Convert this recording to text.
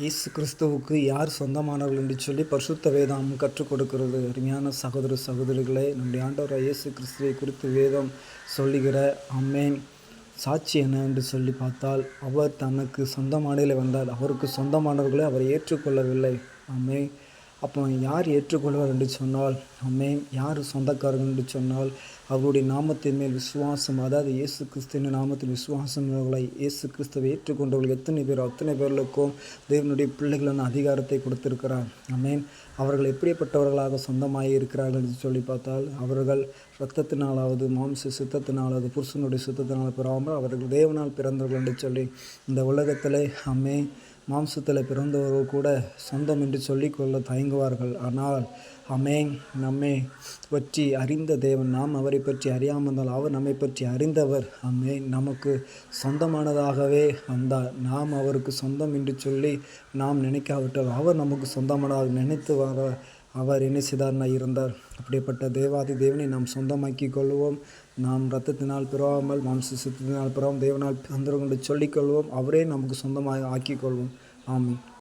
இயேசு கிறிஸ்துவுக்கு யார் சொந்தமானவர்கள் என்று சொல்லி பரிசுத்த வேதம் கற்றுக் கொடுக்கிறது. அருமையான சகோதர சகோதரிகளே நம்முடைய ஆண்டவர் இயேசு கிறிஸ்துவை குறித்து வேதம் சொல்லுகிற அம்மேன் சாட்சி என்ன என்று சொல்லி பார்த்தால் அவர் தனக்கு சொந்தமானதில் வந்தால் அவருக்கு சொந்தமானவர்களை அவர் ஏற்றுக்கொள்ளவில்லை. அம்மே அப்போ யார் ஏற்றுக்கொள்வார் என்று சொன்னால் அம்மே யார் சொந்தக்காரர்கள் என்று சொன்னால் அவருடைய நாமத்தின் மேல் விசுவாசம் அதாவது இயேசு கிறிஸ்துவின் நாமத்தில் விசுவாசம் உள்ளவர்களை இயேசு கிறிஸ்துவை ஏற்றுக்கொண்டவர்கள் எத்தனை பேர் அத்தனை பேர்களுக்கும் தேவனுடைய பிள்ளைகளான அதிகாரத்தை கொடுத்திருக்கிறார். அமேன். அவர்கள் எப்படிப்பட்டவர்களாக சொந்தமாக இருக்கிறார்கள் என்று சொல்லி பார்த்தால் அவர்கள் இரத்தத்தினாலாவது மாம்ச சித்தத்தினாலாவது புருஷனுடைய சித்தத்தினால் பெறாமல் அவர்கள் தேவனால் பிறந்தவர்கள் என்று சொல்லி இந்த உலகத்திலே அம்மே மாம்சத்தில் பிறந்தவர்கள் கூட சொந்தம் என்று சொல்லிக்கொள்ள தயங்குவார்கள். ஆனால் அமே நம்மை பற்றி அறிந்த தேவன் நாம் அவரை பற்றி அறியாமல் இருந்தால் அவர் நம்மை பற்றி அறிந்தவர். அம்மே நமக்கு சொந்தமானதாகவே வந்தார். நாம் அவருக்கு சொந்தம் என்று சொல்லி நாம் நினைக்காவிட்டால் அவர் நமக்கு சொந்தமானதாக நினைத்து வர அவர் என்ன செய்தார்னா இருந்தார். அப்படிப்பட்ட தேவாதி தேவனை நாம் சொந்தமாக்கி கொள்வோம். நாம் ரத்தத்தினால் பிறவாமல் மாம்ச சித்தத்தினால் பிறவாமல் தேவனால் பிறந்தவர்கள் என்று சொல்லிக்கொள்வோம் அவரே நமக்கு சொந்தமாக ஆக்கிக்கொள்வோம் ஆமாம்